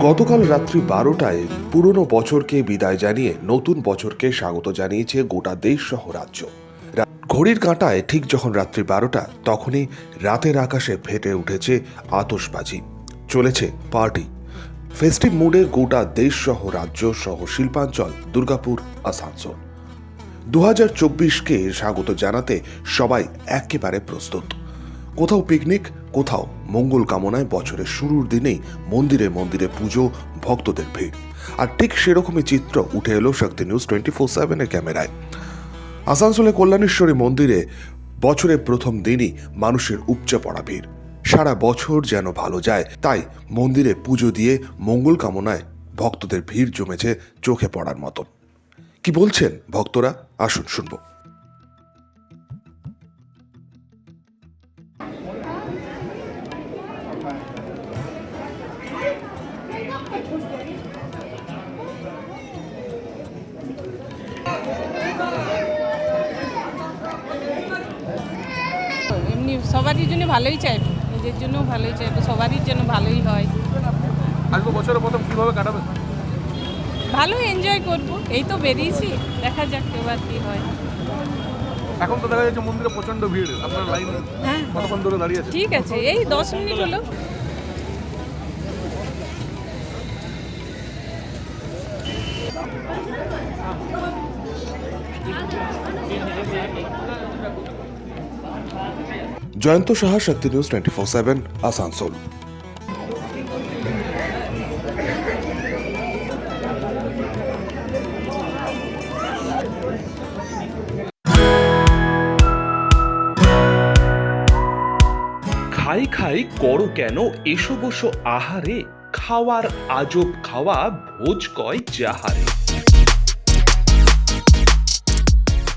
গতকাল রাত্রি বারোটায় পুরনো বছরকে বিদায় জানিয়ে নতুন বছরকে স্বাগত জানিয়েছে গোটা দেশ সহ রাজ্য। ঘড়ির কাঁটায় ঠিক যখন রাত্রি বারোটা, তখনই রাতের আকাশে ফেটে উঠেছে আতশবাজি। চলেছে পার্টি। ফেস্টিভ মুডে গোটা দেশ সহ রাজ্য সহ শিল্পাঞ্চল, দুর্গাপুর, আসানসোল। দু হাজার চব্বিশকে স্বাগত জানাতে সবাই একেবারে প্রস্তুত। কোথাও পিকনিক কোথাও মঙ্গল কামনায় বছরের শুরুর দিনেই মন্দিরে মন্দিরে পুজো, ভক্তদের ভিড়। আর ঠিক সেরকমই চিত্র উঠে এলো শক্তি নিউজ টোয়েন্টি ফোর সেভেনের ক্যামেরায়। আসানসোলে কল্যাণেশ্বরী মন্দিরে বছরের প্রথম দিনই মানুষের উপচে পড়া ভিড়। সারা বছর যেন ভালো যায়, তাই মন্দিরে পুজো দিয়ে মঙ্গল কামনায় ভক্তদের ভিড় জমেছে চোখে পড়ার মতন কি বলছেন ভক্তরা? আসুন শুনব। এমনি সবারই জন্য ভালোই চাইব নিজের জন্য ভালোই চাইব সবারই জন্য ভালোই হয়। আসব বছরের প্রথম কীভাবে কাটাবে? ভালো এনজয় করব এই তো বেরিয়েছি দেখা যাক এবার কি হয়। এখন তো দেখা যাচ্ছে মন্দিরে প্রচণ্ড ভিড় আপনার লাইন হ্যাঁ। কতক্ষণ ধরে দাঁড়িয়ে আছে? ঠিক আছে এই দশ মিনিট হলো। Jayanta Saha, Shakti news twenty four seven, Asansol. খাই খাই করো কেন? এসো বসো আহারে, খাওয়ার আজব খাওয়া, ভোজ কয় যাহারে।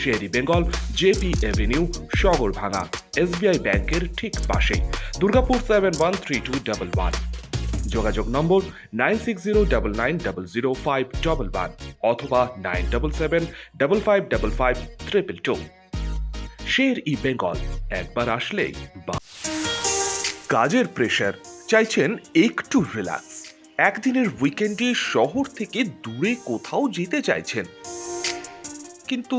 Sher Bengal JP avenue Sagarbhanga SBI ব্যাংকের ঠিক পাশে Durgapur seven one three two double one যোগাযোগ number nine six zero double nine double zero five double one অথবা nine double seven double five double five triple two Sher e Bengal একবার আসলেই বা কাজের pressure চাইছেন একটু relax একদিনের উইকেন্ডে শহর থেকে দূরে কোথাও যেতে চাইছেন। কিন্তু